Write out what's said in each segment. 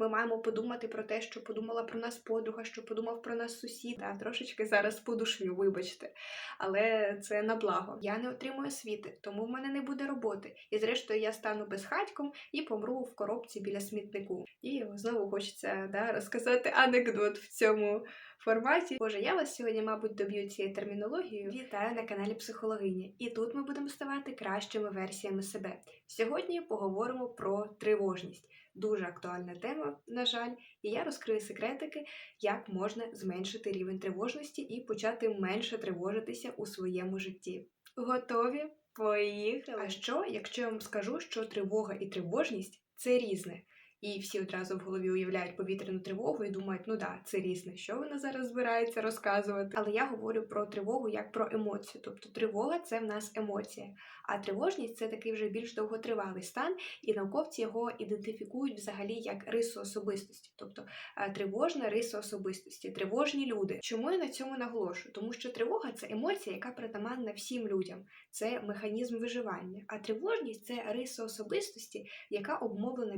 ми маємо подумати про те, що подумала про нас подруга, що подумав про нас сусід. Та трошечки зараз подушню, вибачте. Але це на благо. Я не отримую освіти, тому в мене не буде роботи. І зрештою я стану безхатьком і помру в коробці біля смітнику. І знову хочеться да, розказати анекдот в цьому форматі. Боже, я вас сьогодні, мабуть, доб'ю цією термінологією. Вітаю на каналі Психологині. І тут ми будемо ставати кращими версіями себе. Сьогодні поговоримо про тривожність. Дуже актуальна тема, на жаль, і я розкрию секретики, як можна зменшити рівень тривожності і почати менше тривожитися у своєму житті. Готові? Поїхали! А що, якщо я вам скажу, що тривога і тривожність це різне? І всі одразу в голові уявляють повітряну тривогу і думають, ну да, це різне, що вона зараз збирається розказувати. Але я говорю про тривогу як про емоцію. Тобто тривога це в нас емоція, а тривожність це такий вже більш довготривалий стан, і науковці його ідентифікують взагалі як рису особистості, тобто е, тривожна риса особистості, тривожні люди. Чому я на цьому наголошую? Тому що тривога це емоція, яка притаманна всім людям, це механізм виживання. А тривожність це риса особистості, яка обмовлена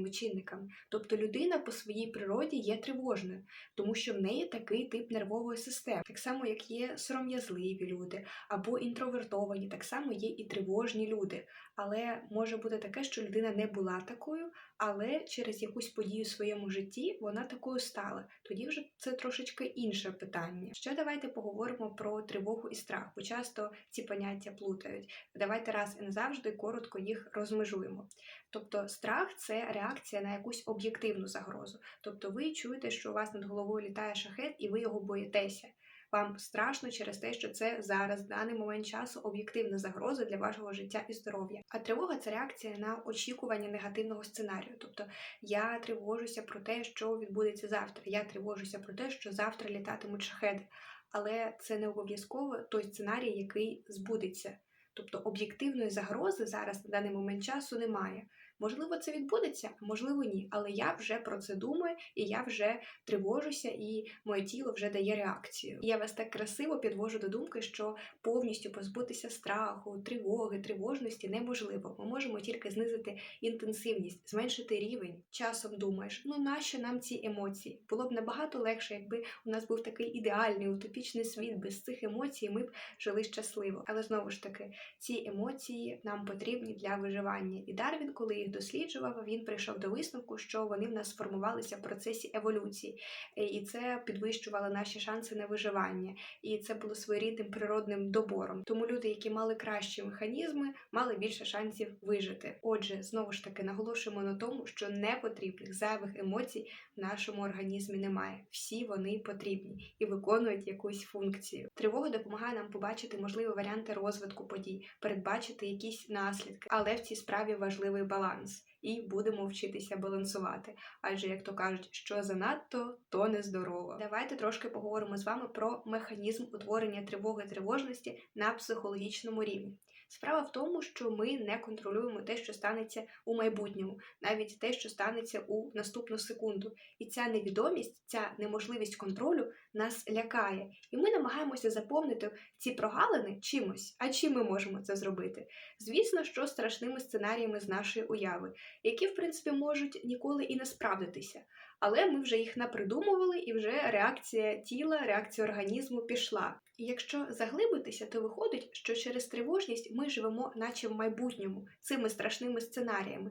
біологічними чинниками. Тобто людина по своїй природі є тривожною, тому що в неї такий тип нервової системи, так само як є сором'язливі люди або інтровертовані, так само є і тривожні люди. Але може бути таке, що людина не була такою, але через якусь подію в своєму житті вона такою стала. Тоді вже це трошечки інше питання. Ще давайте поговоримо про тривогу і страх, бо часто ці поняття плутають. Давайте раз і назавжди коротко їх розмежуємо. Тобто, страх це реакція на якусь об'єктивну загрозу. Тобто, ви чуєте, що у вас над головою літає шахет, і ви його боїтеся. Вам страшно через те, що це зараз, в даний момент часу, об'єктивна загроза для вашого життя і здоров'я. А тривога це реакція на очікування негативного сценарію. Тобто я тривожуся про те, що відбудеться завтра. Я тривожуся про те, що завтра літатимуть шахеди. Але це не обов'язково той сценарій, який збудеться. Тобто об'єктивної загрози зараз на даний момент часу немає. Можливо, це відбудеться, можливо, ні. Але я вже про це думаю, і я вже тривожуся, і моє тіло вже дає реакцію. І я вас так красиво підвожу до думки, що повністю позбутися страху, тривоги, тривожності неможливо. Ми можемо тільки знизити інтенсивність, зменшити рівень. Часом думаєш, ну нащо нам ці емоції? Було б набагато легше, якби у нас був такий ідеальний утопічний світ без цих емоцій, ми б жили щасливо. Але знову ж таки, ці емоції нам потрібні для виживання. І Дарвін, коли їх досліджував, він прийшов до висновку, що вони в нас сформувалися в процесі еволюції, Е, і це підвищувало наші шанси на виживання. І це було своєрідним природним добором. Тому люди, які мали кращі механізми, мали більше шансів вижити. Отже, знову ж таки наголошуємо на тому, що непотрібних зайвих емоцій нашому організмі немає. Всі вони потрібні і виконують якусь функцію. Тривога допомагає нам побачити можливі варіанти розвитку подій, передбачити якісь наслідки, але в цій справі важливий баланс. І будемо вчитися балансувати. Адже, як то кажуть, що занадто, то нездорово. Давайте трошки поговоримо з вами про механізм утворення тривоги тривожності на психологічному рівні. Справа в тому, що ми не контролюємо те, що станеться у майбутньому, навіть те, що станеться у наступну секунду. І ця невідомість, ця неможливість контролю нас лякає. І ми намагаємося заповнити ці прогалини чимось. А чим ми можемо це зробити? Звісно, що страшними сценаріями з нашої уяви, які, в принципі, можуть ніколи і не справдитися. Але ми вже їх напридумували, і вже реакція тіла, реакція організму пішла. І якщо заглибитися, то виходить, що через тривожність ми живемо, наче в майбутньому, цими страшними сценаріями.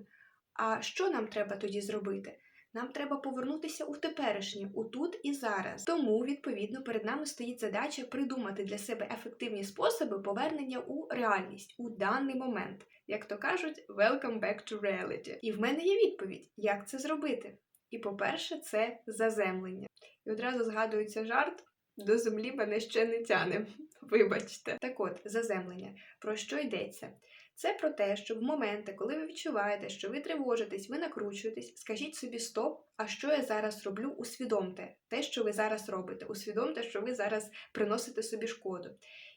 А що нам треба тоді зробити? Нам треба повернутися у теперішнє, у тут і зараз. Тому, відповідно, перед нами стоїть задача придумати для себе ефективні способи повернення у реальність у даний момент. Як то кажуть, welcome back to reality. І в мене є відповідь, як це зробити. І, по-перше, це заземлення. І одразу згадується жарт: до землі мене ще не тяне. Вибачте. Так от, заземлення. Про що йдеться? Це про те, що в моменти, коли ви відчуваєте, що ви тривожитесь, ви накручуєтесь, скажіть собі стоп, а що я зараз роблю, усвідомте те, що ви зараз робите, усвідомте, що ви зараз приносите собі шкоду.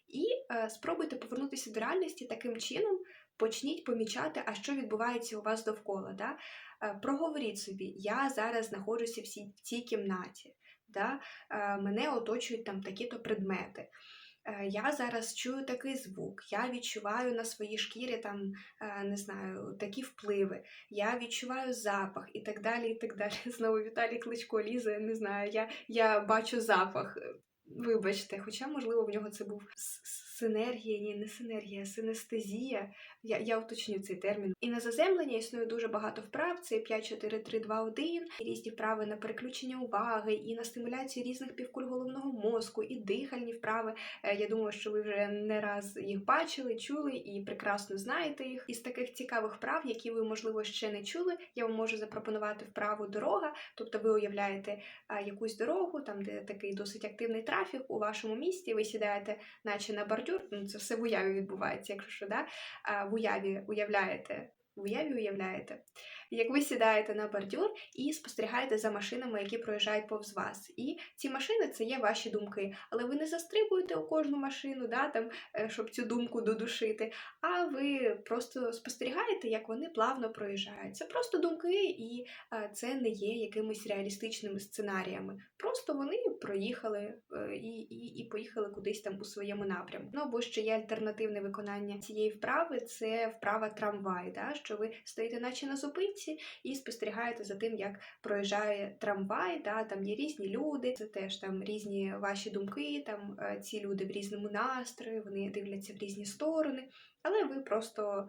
І е, спробуйте повернутися до реальності таким чином, почніть помічати, а що відбувається у вас довкола. Да? Е, проговоріть собі, я зараз знаходжуся в цій, кімнаті, да? е, мене оточують там такі-то предмети. Е, Я зараз чую такий звук, я відчуваю на своїй шкірі там, е, не знаю, такі впливи, я відчуваю запах і так далі. і так далі. Знову Віталій Кличко лізе, не знаю, я, я бачу запах. Вибачте, хоча, можливо, в нього це був синергія, ні, не синергія, синестезія. Я, я уточню цей термін. І на заземлення існує дуже багато вправ. Це 5, 4, 3, 2, 1, і різні вправи на переключення уваги, і на стимуляцію різних півкуль головного мозку, і дихальні вправи. Е, Я думаю, що ви вже не раз їх бачили, чули і прекрасно знаєте їх. Із таких цікавих вправ, які ви, можливо, ще не чули, я вам можу запропонувати вправу дорога. Тобто ви уявляєте якусь дорогу, там де такий досить активний трафік у вашому місті. Ви сідаєте, наче на бордюр. Ну це все в уяві відбувається, якщо що, да? в уяві уявляєте. В уяві уявляєте, як ви сідаєте на бордюр і спостерігаєте за машинами, які проїжджають повз вас. І ці машини це є ваші думки. Але ви не застрибуєте у кожну машину, да, там, е, щоб цю думку додушити, а ви просто спостерігаєте, як вони плавно проїжджають. Це просто думки, і це не є якимись реалістичними сценаріями. Просто вони проїхали е, і, і, і поїхали кудись там у своєму напрямку. Ну або ще є альтернативне виконання цієї вправи це вправа трамвай, да, що ви стоїте наче на зупинці і спостерігаєте за тим, як проїжджає трамвай. Да, там є різні люди, це теж там різні ваші думки. Там е, ці люди в різному настрої, вони дивляться в різні сторони, але ви просто.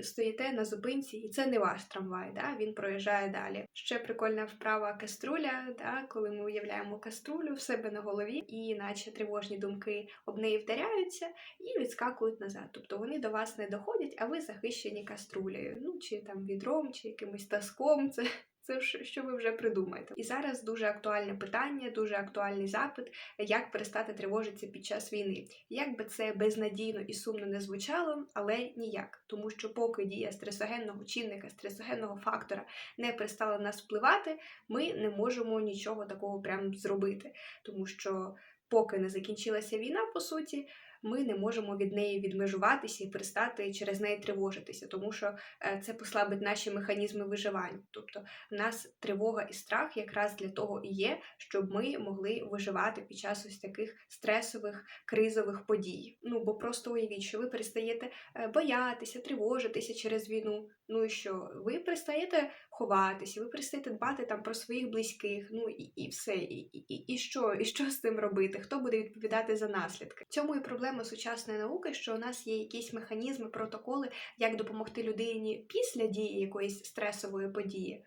Стоїте на зупинці, і це не ваш трамвай, да? він проїжджає далі. Ще прикольна вправа каструля, да? коли ми уявляємо каструлю в себе на голові, і наче тривожні думки об неї вдаряються і відскакують назад. Тобто вони до вас не доходять, а ви захищені каструлею, ну чи там відром, чи якимось таском. Це це ж що ви вже придумаєте. І зараз дуже актуальне питання, дуже актуальний запит, як перестати тривожитися під час війни. Як би це безнадійно і сумно не звучало, але ніяк. Тому що поки дія стресогенного чинника, стресогенного фактора не перестала нас впливати, ми не можемо нічого такого прям зробити. Тому що поки не закінчилася війна, по суті. Ми не можемо від неї відмежуватися і перестати через неї тривожитися, тому що е, це послабить наші механізми виживання. Тобто, в нас тривога і страх якраз для того і є, щоб ми могли виживати під час ось таких стресових кризових подій. Ну бо просто уявіть, що ви перестаєте е, боятися, тривожитися через війну. Ну і що? Ви перестаєте ховатися, ви перестаєте дбати там про своїх близьких. Ну і, і все. І, і, і що? І що з цим робити? Хто буде відповідати за наслідки? В цьому і проблема сучасної науки, що у нас є якісь механізми, протоколи, як допомогти людині після дії якоїсь стресової події.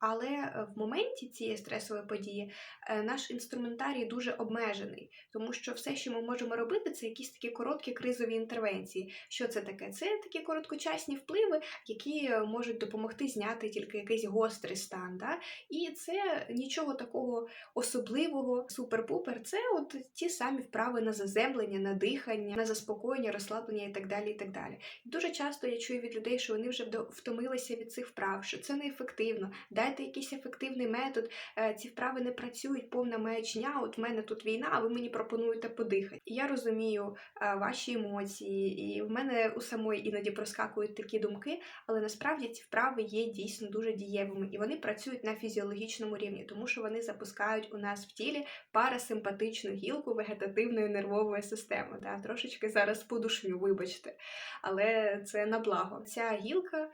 Але е, в моменті цієї стресової події е, наш інструментарій дуже обмежений, тому що все, що ми можемо робити, це якісь такі короткі кризові інтервенції. Що це таке? Це такі короткочасні впливи, які е, можуть допомогти зняти тільки якийсь гострий стан. Да? І це нічого такого особливого, супер-пупер. Це от ті самі вправи на заземлення, на дихання, на заспокоєння, розслаблення і так далі. І так далі. Дуже часто я чую від людей, що вони вже втомилися від цих вправ, що це неефективно. Дайте якийсь ефективний метод. е, Ці вправи не працюють, повна маячня. От в мене тут війна, а ви мені пропонуєте подихати. І я розумію е, ваші емоції, і в мене у самої іноді проскакують такі думки, але насправді ці вправи є дійсно дуже дієвими, і вони працюють на фізіологічному рівні, тому що вони запускають у нас в тілі парасимпатичну гілку вегетативної нервової системи. Да, трошечки зараз подушню, вибачте, але це на благо. Ця гілка.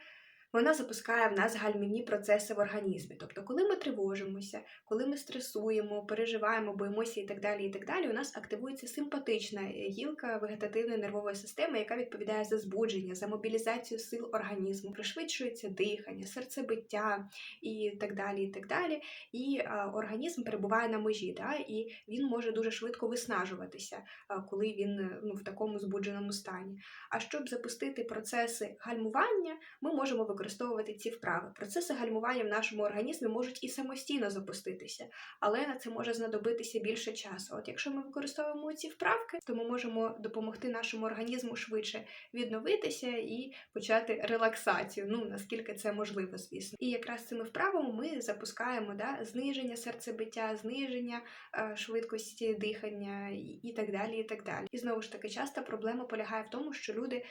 Вона запускає в нас гальмівні процеси в організмі. Тобто, коли ми тривожимося, коли ми стресуємо, переживаємо, боїмося і так далі, і так далі, у нас активується симпатична гілка вегетативної нервової системи, яка відповідає за збудження, за мобілізацію сил організму, пришвидшується дихання, серцебиття і так далі. І так далі. І а, організм перебуває на межі, да, і він може дуже швидко виснажуватися, а, коли він е, ну, в такому збудженому стані. А щоб запустити процеси гальмування, ми можемо використовувати ці вправи. Процеси гальмування в нашому організмі можуть і самостійно запуститися, але на це може знадобитися більше часу. От якщо ми використовуємо ці вправки, то ми можемо допомогти нашому організму швидше відновитися і почати релаксацію. Ну наскільки це можливо, звісно. І якраз цими вправами ми запускаємо да, зниження серцебиття, зниження е, швидкості дихання і, і так далі. І так далі. І знову ж таки, часто проблема полягає в тому, що люди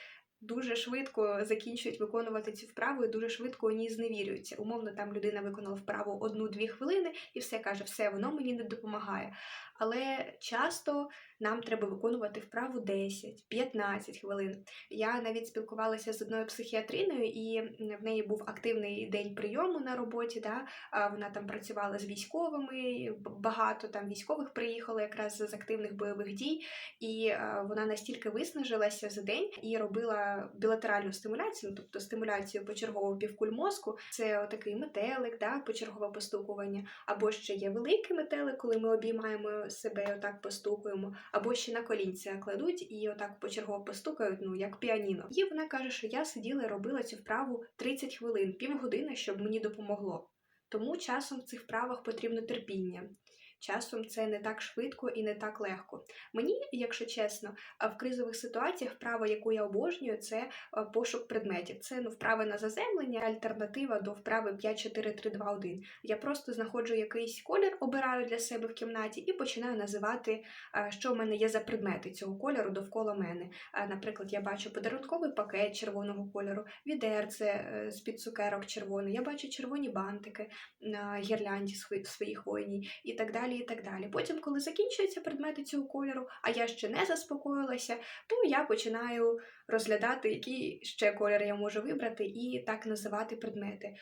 дуже швидко закінчують виконувати цю вправу і дуже швидко у ній зневірюються. Умовно, там людина виконала вправу одну-дві хвилини і все каже, все, воно мені не допомагає. Але часто нам треба виконувати вправу 10-15 хвилин. Я навіть спілкувалася з одною психіатриною, і в неї був активний день прийому на роботі. Да? Вона там працювала з військовими, багато там військових приїхало якраз з активних бойових дій, і е, вона настільки виснажилася за день і робила білатеральну стимуляцію, ну, тобто стимуляцію почергово півкуль мозку. Це отакий метелик, да? почергове постукування. Або ще є великий метелик, коли ми обіймаємо себе, отак постукуємо, або ще на колінця кладуть і отак почергово постукають, ну як піаніно. І вона каже, що я сиділа і робила цю вправу 30 хвилин, півгодини, щоб мені допомогло. Тому часом в цих вправах потрібно терпіння. Часом це не так швидко і не так легко. Мені, якщо чесно, в кризових ситуаціях вправа, яку я обожнюю, це пошук предметів. Це ну, вправи на заземлення, альтернатива до вправи 5-4-3-2-1. Я просто знаходжу якийсь колір, обираю для себе в кімнаті і починаю називати, що в мене є за предмети цього кольору довкола мене. Наприклад, я бачу подарунковий пакет червоного кольору, відерце е, з-під цукерок червоний, я бачу червоні бантики на гірлянді своїх воїнів і так далі. І так далі. Потім, коли закінчуються предмети цього кольору, а я ще не заспокоїлася, то я починаю розглядати, який ще колір я можу вибрати, і так називати предмети.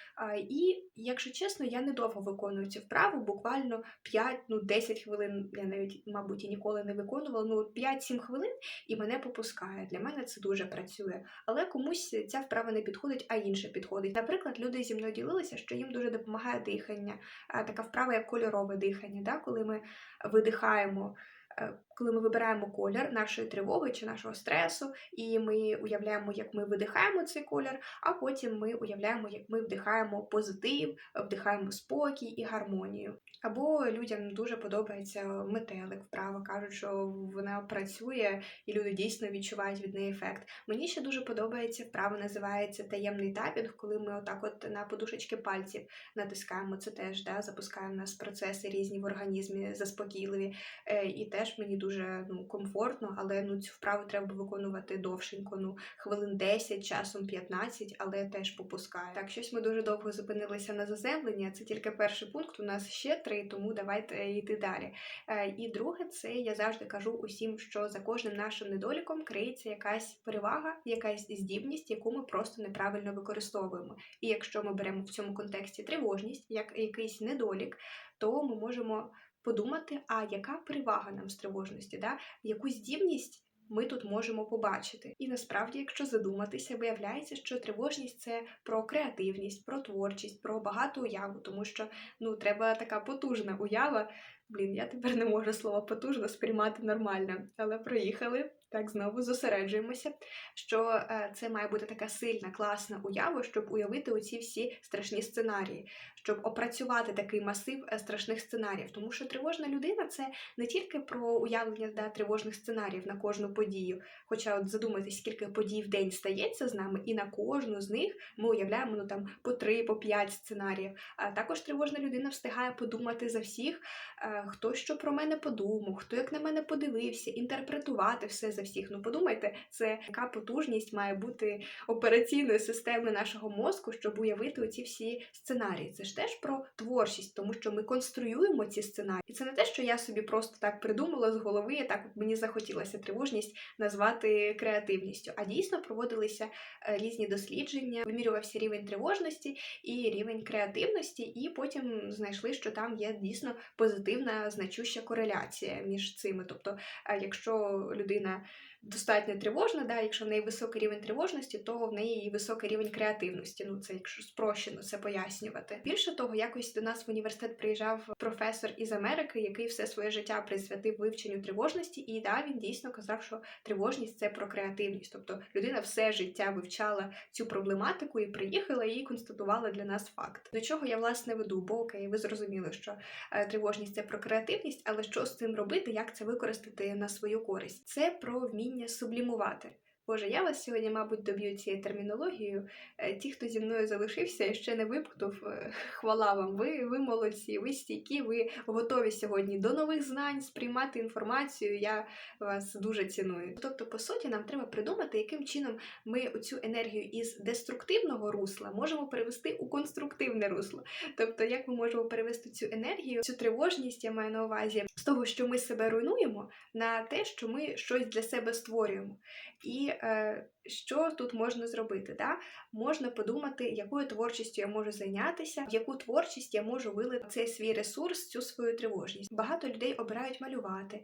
І, якщо чесно, я недовго виконую цю вправу, буквально 5, ну 10 хвилин, я навіть, мабуть, і ніколи не виконувала, ну 5-7 хвилин і мене попускає. Для мене це дуже працює. Але комусь ця вправа не підходить, а інша підходить. Наприклад, люди зі мною ділилися, що їм дуже допомагає дихання, така вправа, як кольорове дихання? Коли ми видихаємо. Е, Коли ми вибираємо колір нашої тривоги чи нашого стресу, і ми уявляємо, як ми видихаємо цей колір, а потім ми уявляємо, як ми вдихаємо позитив, вдихаємо спокій і гармонію. Або людям дуже подобається метелик вправа, кажуть, що вона працює і люди дійсно відчувають від неї ефект. Мені ще дуже подобається вправа, називається таємний тапінг, коли ми отак от на подушечки пальців натискаємо. Це теж да, запускає в нас процеси різні в організмі, заспокійливі. Е, і теж мені дуже ну, комфортно, але ну, цю вправу треба виконувати довшенько, ну, хвилин 10, часом 15, але теж попускає. Так, щось ми дуже довго зупинилися на заземленні, а це тільки перший пункт, у нас ще три, тому давайте йти далі. Е, І друге, це я завжди кажу усім, що за кожним нашим недоліком криється якась перевага, якась здібність, яку ми просто неправильно використовуємо. І якщо ми беремо в цьому контексті тривожність, як якийсь недолік, то ми можемо подумати, а яка перевага нам з тривожності, да? яку здібність ми тут можемо побачити. І насправді, якщо задуматися, виявляється, що тривожність це про креативність, про творчість, про багату уяву, тому що ну треба така потужна уява. Блін, я тепер не можу слово потужно сприймати нормально, але проїхали. Так, знову зосереджуємося, що е, це має бути така сильна, класна уява, щоб уявити оці всі страшні сценарії, щоб опрацювати такий масив е, страшних сценаріїв. Тому що тривожна людина це не тільки про уявлення да, тривожних сценаріїв на кожну подію. Хоча от задумайтесь, скільки подій в день стається з нами, і на кожну з них ми уявляємо ну там по три, по п'ять сценаріїв. А також тривожна людина встигає подумати за всіх, е, хто що про мене подумав, хто як на мене подивився, інтерпретувати все за всіх. Ну подумайте, це яка потужність має бути операційної системи нашого мозку, щоб уявити оці всі сценарії. Це ж теж про творчість, тому що ми конструюємо ці сценарії. І це не те, що я собі просто так придумала з голови, і так мені захотілося тривожність назвати креативністю. А дійсно проводилися е, різні дослідження, вимірювався рівень тривожності і рівень креативності, і потім знайшли, що там є дійсно позитивна значуща кореляція між цими. Тобто, е, якщо людина достатньо тривожна, да, якщо в неї високий рівень тривожності, то в неї і високий рівень креативності. Ну це якщо спрощено це пояснювати. Більше того, якось до нас в університет приїжджав професор із Америки, який все своє життя присвятив вивченню тривожності, і да, він дійсно казав, що тривожність це про креативність. Тобто людина все життя вивчала цю проблематику і приїхала і констатувала для нас факт. До чого я власне веду? Бо окей, ви зрозуміли, що е, тривожність це про креативність, але що з цим робити, як це використати на свою користь? Це про вміння сублімувати. Боже, я вас сьогодні, мабуть, доб'ю цією термінологією. Е, Ті, хто зі мною залишився і ще не випхнув, е, хвала вам. Ви, ви молодці, ви стійкі, ви готові сьогодні до нових знань, сприймати інформацію. Я вас дуже ціную. Тобто, по суті, нам треба придумати, яким чином ми оцю енергію із деструктивного русла можемо перевести у конструктивне русло. Тобто, як ми можемо перевести цю енергію, цю тривожність, я маю на увазі, з того, що ми себе руйнуємо, на те, що ми щось для себе створюємо. І е, що тут можна зробити? Да? Можна подумати, якою творчістю я можу зайнятися, в яку творчість я можу вилити цей свій ресурс, цю свою тривожність. Багато людей обирають малювати.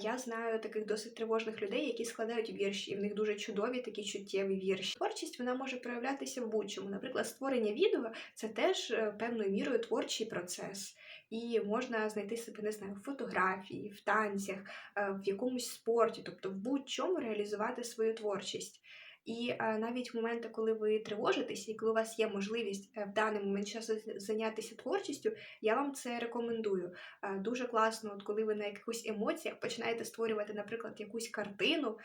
Я знаю таких досить тривожних людей, які складають вірші, і в них дуже чудові такі чуттєві вірші. Творчість вона може проявлятися в будь-чому. Наприклад, створення відео це теж е, певною мірою творчий процес. І можна знайти себе, не знаю, в фотографії, в танцях, е, в якомусь спорті, тобто в будь-чому реалізувати свою творчість. І е, навіть в моменти, коли ви тривожитесь, і коли у вас є можливість е, в даний момент часу зайнятися творчістю, я вам це рекомендую. Е, Дуже класно, от коли ви на якихось емоціях починаєте створювати, наприклад, якусь картину,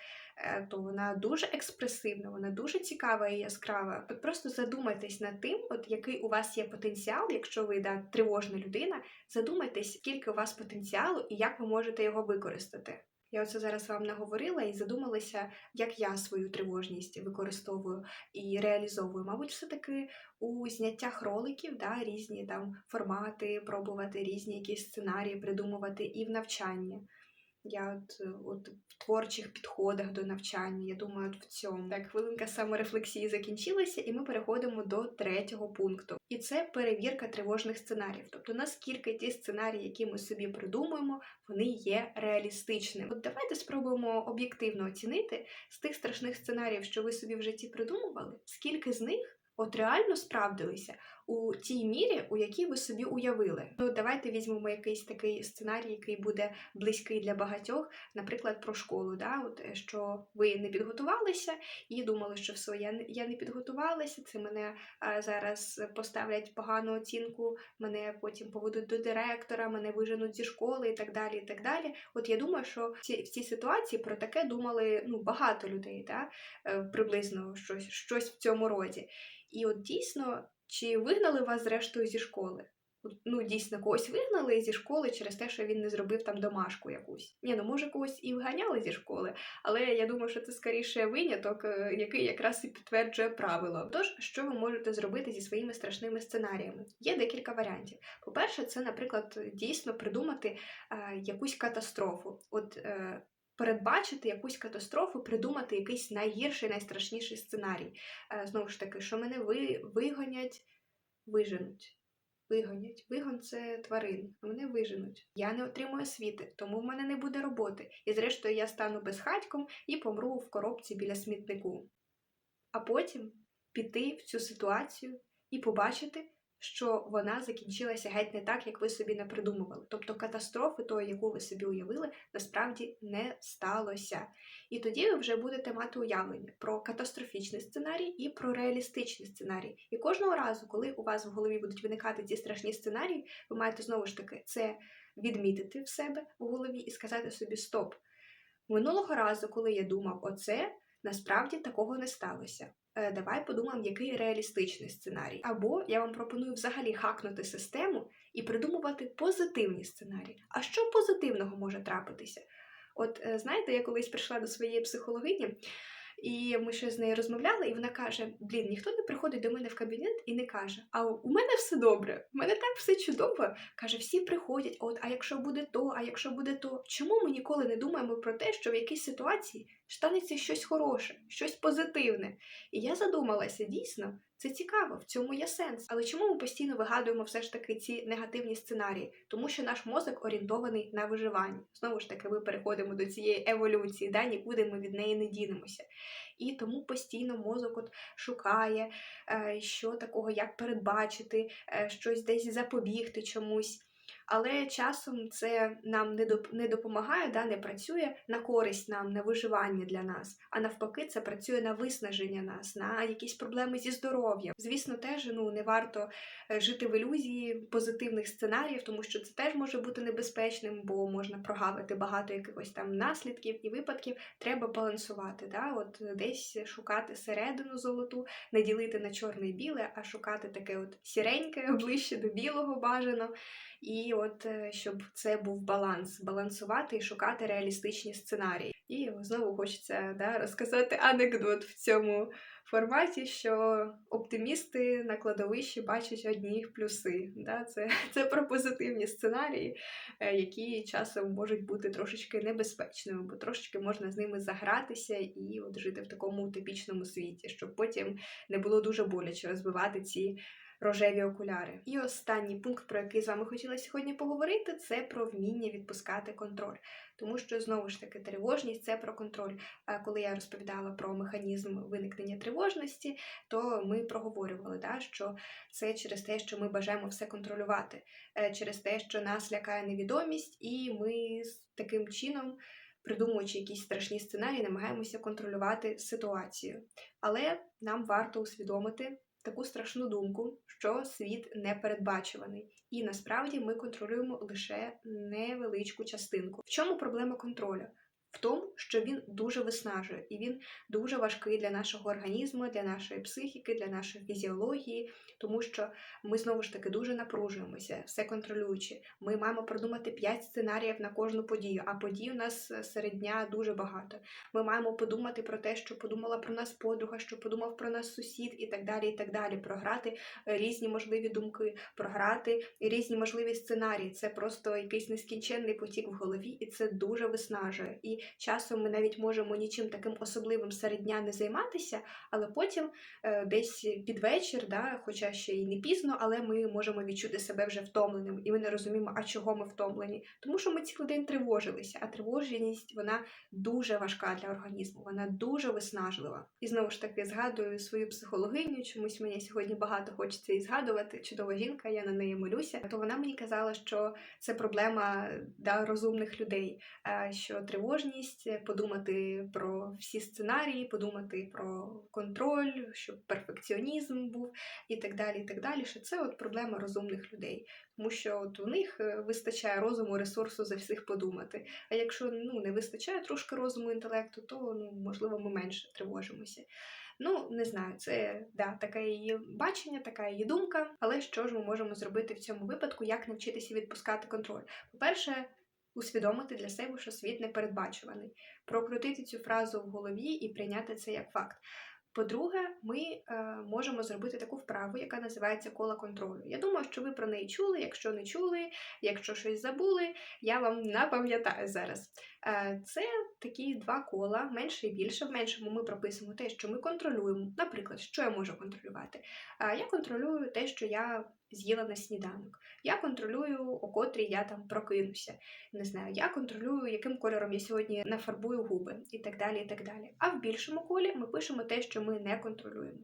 то вона дуже експресивна, вона дуже цікава і яскрава. От просто задумайтесь над тим, от який у вас є потенціал, якщо ви да, тривожна людина, задумайтесь, скільки у вас потенціалу і як ви можете його використати. Я оце зараз вам наговорила і задумалася, як я свою тривожність використовую і реалізовую. Мабуть, все-таки у зняттях роликів, да, різні там формати, пробувати різні якісь сценарії придумувати і в навчанні. Я от, е, от в творчих підходах до навчання, я думаю, от в цьому. Так, хвилинка саморефлексії закінчилася, і ми переходимо до третього пункту. І це перевірка тривожних сценаріїв. Тобто, наскільки ті сценарії, які ми собі придумуємо, вони є реалістичними. От давайте спробуємо об'єктивно оцінити з тих страшних сценаріїв, що ви собі в житті придумували, скільки з них от реально справдилися у тій мірі, у якій ви собі уявили. Ну, давайте візьмемо якийсь такий сценарій, який буде близький для багатьох, наприклад, про школу. Да? От, е, що ви не підготувалися і думали, що все, я я не підготувалася, це мене а, зараз поставлять погану оцінку, мене потім поведуть до директора, мене виженуть зі школи і так далі. і так далі. От я думаю, що в цій ситуації про таке думали ну, багато людей, да? Е, приблизно щось, щось в цьому роді. І от дійсно, чи вигнали вас зрештою зі школи? Ну, дійсно, когось вигнали зі школи через те, що він не зробив там домашку якусь. Ні, ну може когось і виганяли зі школи, але я думаю, що це скоріше виняток, е, який якраз і підтверджує правило. Тож, що ви можете зробити зі своїми страшними сценаріями? Є декілька варіантів. По-перше, це, наприклад, дійсно придумати е, якусь катастрофу. От е, передбачити якусь катастрофу, придумати якийсь найгірший, найстрашніший сценарій. Е, Знову ж таки, що мене ви, вигонять, виженуть. Вигонять. Вигон це тварин, мене виженуть. Я не отримую освіти, тому в мене не буде роботи. І зрештою я стану безхатьком і помру в коробці біля смітнику. А потім піти в цю ситуацію і побачити, що вона закінчилася геть не так, як ви собі не придумували. Тобто катастрофи, тої, яку ви собі уявили, насправді не сталося. І тоді ви вже будете мати уявлення про катастрофічний сценарій і про реалістичний сценарій. І кожного разу, коли у вас в голові будуть виникати ці страшні сценарії, ви маєте знову ж таки це відмітити в себе в голові і сказати собі Стоп. Минулого разу, коли я думав оце, насправді такого не сталося. Е, Давай подумаємо, який реалістичний сценарій. Або я вам пропоную взагалі хакнути систему і придумувати позитивні сценарії. А що позитивного може трапитися? От е, знаєте, я колись прийшла до своєї психологині, і ми ще з нею розмовляли, і вона каже: Блін, ніхто не приходить до мене в кабінет і не каже: А у мене все добре, у мене так все чудово. Каже, всі приходять, от, а якщо буде то, а якщо буде то. Чому ми ніколи не думаємо про те, що в якійсь ситуації станеться щось хороше, щось позитивне? І я задумалася, дійсно, це цікаво, в цьому є сенс. Але чому ми постійно вигадуємо все ж таки ці негативні сценарії? Тому що наш мозок орієнтований на виживання. Знову ж таки, ми переходимо до цієї еволюції, да? нікуди ми від неї не дінемося. І тому постійно мозок от шукає, е, що такого, як передбачити, е, щось десь запобігти чомусь. Але часом це нам не доп- не допомагає, да, не працює на користь нам, на виживання для нас. А навпаки, це працює на виснаження нас, на якісь проблеми зі здоров'ям. Звісно, теж ну не варто е, жити в ілюзії позитивних сценаріїв, тому що це теж може бути небезпечним, бо можна прогавити багато якихось там наслідків і випадків. Треба балансувати. Да? От десь шукати середину золоту, не ділити на чорне і біле, а шукати таке от сіреньке, ближче до білого бажано. І от е, щоб це був баланс, балансувати і шукати реалістичні сценарії. І знову хочеться да, розказати анекдот в цьому форматі, що оптимісти на кладовищі бачать одні плюси. Да? Це, це про позитивні сценарії, е, які часом можуть бути трошечки небезпечними, бо трошечки можна з ними загратися і от жити в такому утопічному світі, щоб потім не було дуже боляче розбивати ці рожеві окуляри. І останній пункт, про який з вами хотіла сьогодні поговорити, це про вміння відпускати контроль. Тому що знову ж таки тривожність це про контроль. А коли я розповідала про механізм виникнення тривожності, то ми проговорювали, да, що це через те, що ми бажаємо все контролювати, е, через те, що нас лякає невідомість, і ми таким чином. Придумуючи якісь страшні сценарії, намагаємося контролювати ситуацію. Але нам варто усвідомити, таку страшну думку, що світ непередбачуваний, і насправді ми контролюємо лише невеличку частинку. В чому проблема контролю? В тому, що він дуже виснажує, і він дуже важкий для нашого організму, для нашої психіки, для нашої фізіології, тому що ми знову ж таки дуже напружуємося, все контролюючи. Ми маємо продумати 5 сценаріїв на кожну подію, а подій у нас серед дня дуже багато. Ми маємо подумати про те, що подумала про нас подруга, що подумав про нас сусід, і так далі. і так далі. Програти різні можливі думки, програти різні можливі сценарії. Це просто якийсь нескінченний потік в голові, і це дуже виснажує. І часом ми навіть можемо нічим таким особливим серед дня не займатися, але потім е, десь під вечір, да, хоча ще й не пізно, але ми можемо відчути себе вже втомленим, і ми не розуміємо, а чого ми втомлені. Тому що ми цілий день тривожилися, а тривоженість вона дуже важка для організму, вона дуже виснажлива. І знову ж таки згадую свою психологиню, чомусь мені сьогодні багато хочеться і згадувати. Чудова жінка, я на неї молюся. То вона мені казала, що це проблема да, розумних людей, е, що тривожність, подумати про всі сценарії, подумати про контроль, щоб перфекціонізм був і так далі. і так далі, Що це от проблема розумних людей, тому що от у них е, вистачає розуму, ресурсу за всіх подумати. А якщо ну, не вистачає трошки розуму інтелекту, то ну, можливо ми менше тривожимося. Ну, не знаю, це да, таке її бачення, така її думка. Але що ж ми можемо зробити в цьому випадку, як навчитися відпускати контроль? По-перше, усвідомити для себе, що світ непередбачуваний, прокрутити цю фразу в голові і прийняти це як факт. По-друге, ми е, можемо зробити таку вправу, яка називається кола контролю. Я думаю, що ви про неї чули. Якщо не чули, якщо щось забули, я вам напам'ятаю зараз. Е, це такі два кола, менше і більше. В меншому ми прописуємо те, що ми контролюємо. Наприклад, що я можу контролювати? Е, я контролюю те, що я з'їла на сніданок. Я контролюю, о котрій я там прокинуся. Не знаю, я контролюю, яким кольором я сьогодні нафарбую губи і так далі. і так далі. А в більшому колі ми пишемо те, що ми не контролюємо.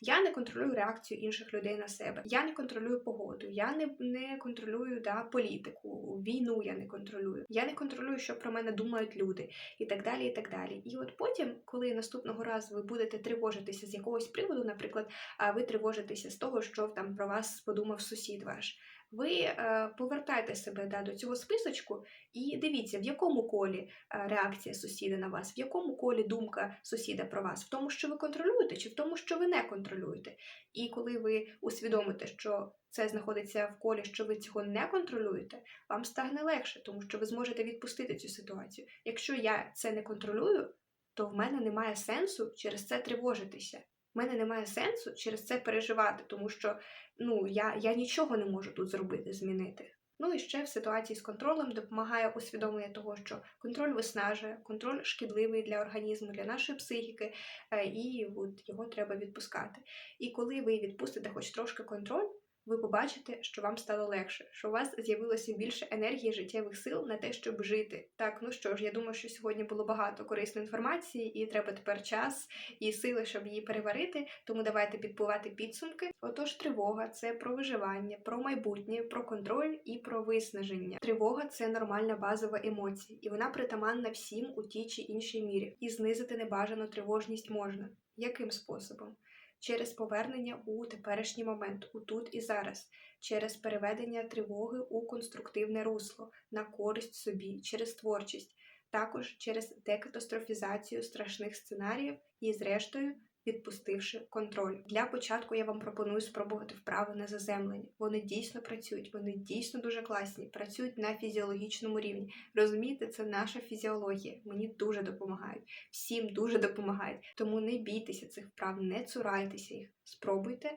Я не контролюю реакцію інших людей на себе. Я не контролюю погоду, я не не контролюю да, політику, війну я не контролюю. Я не контролюю, що про мене думають люди, і так далі. І так далі. І от потім, коли наступного разу ви будете тривожитися з якогось приводу, наприклад, а ви тривожитеся з того, що там про вас подумав сусід ваш ви е, повертайте себе да, до цього списочку і дивіться, в якому колі е, реакція сусіда на вас, в якому колі думка сусіда про вас, в тому, що ви контролюєте, чи в тому, що ви не контролюєте. І коли ви усвідомите, що це знаходиться в колі, що ви цього не контролюєте, вам стане легше, тому що ви зможете відпустити цю ситуацію. Якщо я це не контролюю, то в мене немає сенсу через це тривожитися. В мене немає сенсу через це переживати, тому що ну, я, я нічого не можу тут зробити, змінити. Ну і ще в ситуації з контролем допомагає усвідомлення того, що контроль виснажує, контроль шкідливий для організму, для нашої психіки, е, і от його треба відпускати. І коли ви відпустите хоч трошки контроль, ви побачите, що вам стало легше, що у вас з'явилося більше енергії, життєвих сил на те, щоб жити. Так, ну що ж, я думаю, що сьогодні було багато корисної інформації, і треба тепер час і сили, щоб її переварити. Тому давайте підбивати підсумки. Отож, тривога це про виживання, про майбутнє, про контроль і про виснаження. Тривога це нормальна базова емоція, і вона притаманна всім у тій чи іншій мірі. І знизити небажану тривожність можна. Яким способом? Через повернення у теперішній момент, у тут і зараз, через переведення тривоги у конструктивне русло, на користь собі, через творчість, також через декатастрофізацію страшних сценаріїв і, зрештою, відпустивши контроль. Для початку я вам пропоную спробувати вправи на заземлення. Вони дійсно працюють, вони дійсно дуже класні, працюють на фізіологічному рівні. Розумієте, це наша фізіологія. Мені дуже допомагають, всім дуже допомагають. Тому не бійтеся цих вправ, не цурайтеся їх. Спробуйте.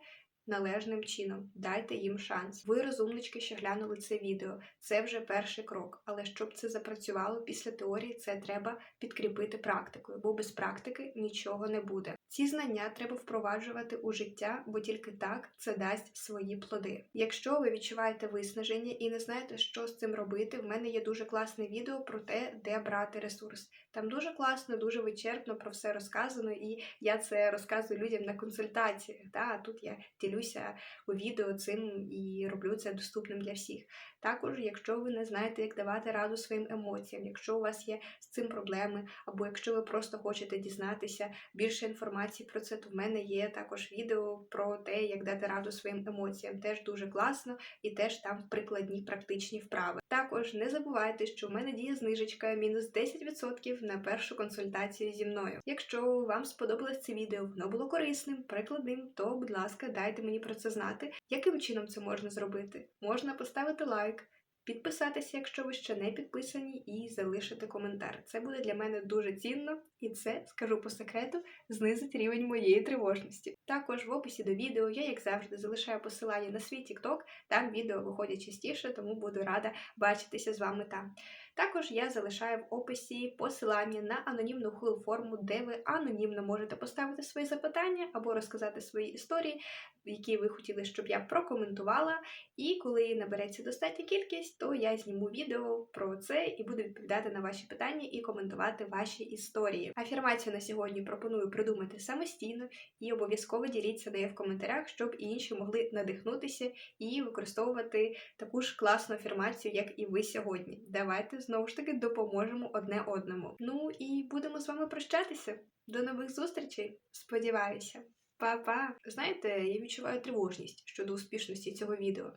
Належним чином дайте їм шанс. Ви, розумнички, що глянули це відео. Це вже перший крок. Але щоб це запрацювало після теорії, це треба підкріпити практикою, бо без практики нічого не буде. Ці знання треба впроваджувати у життя, бо тільки так це дасть свої плоди. Якщо ви відчуваєте виснаження і не знаєте, що з цим робити, в мене є дуже класне відео про те, де брати ресурс. Там дуже класно, дуже вичерпно про все розказано, і я це розказую людям на консультаціях. Та а тут я ділюся у відео цим і роблю це доступним для всіх. Також, якщо ви не знаєте, як давати раду своїм емоціям, якщо у вас є з цим проблеми, або якщо ви просто хочете дізнатися більше інформації про це, то в мене є також відео про те, як дати раду своїм емоціям. Теж дуже класно і теж там прикладні практичні вправи. Також не забувайте, що в мене діє знижечка мінус 10% на першу консультацію зі мною. Якщо вам сподобалось це відео, воно було корисним, прикладним, то, будь ласка, дайте мені про це знати. Яким чином це можна зробити? Можна поставити лайк. Підписатися, якщо ви ще не підписані, і залишити коментар. Це буде для мене дуже цінно, і це, скажу по секрету, знизить рівень моєї тривожності. Також в описі до відео я, як завжди, залишаю посилання на свій TikTok, там відео виходять частіше, тому буду рада бачитися з вами там. Також я залишаю в описі посилання на анонімну хвилу форму, де ви анонімно можете поставити свої запитання або розказати свої історії, які ви хотіли, щоб я прокоментувала. І коли набереться достатня кількість, то я зніму відео про це і буду відповідати на ваші питання і коментувати ваші історії. Афірмацію на сьогодні пропоную придумати самостійно і обов'язково діліться нею в коментарях, щоб інші могли надихнутися і використовувати таку ж класну афірмацію, як і ви сьогодні. Давайте знову ж таки допоможемо одне одному. Ну і будемо з вами прощатися. До нових зустрічей! Сподіваюся. Па-па! Знаєте, я відчуваю тривожність щодо успішності цього відео.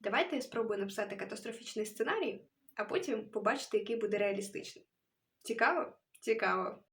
Давайте я спробую написати катастрофічний сценарій, а потім побачити, який буде реалістичний. Цікаво? Цікаво.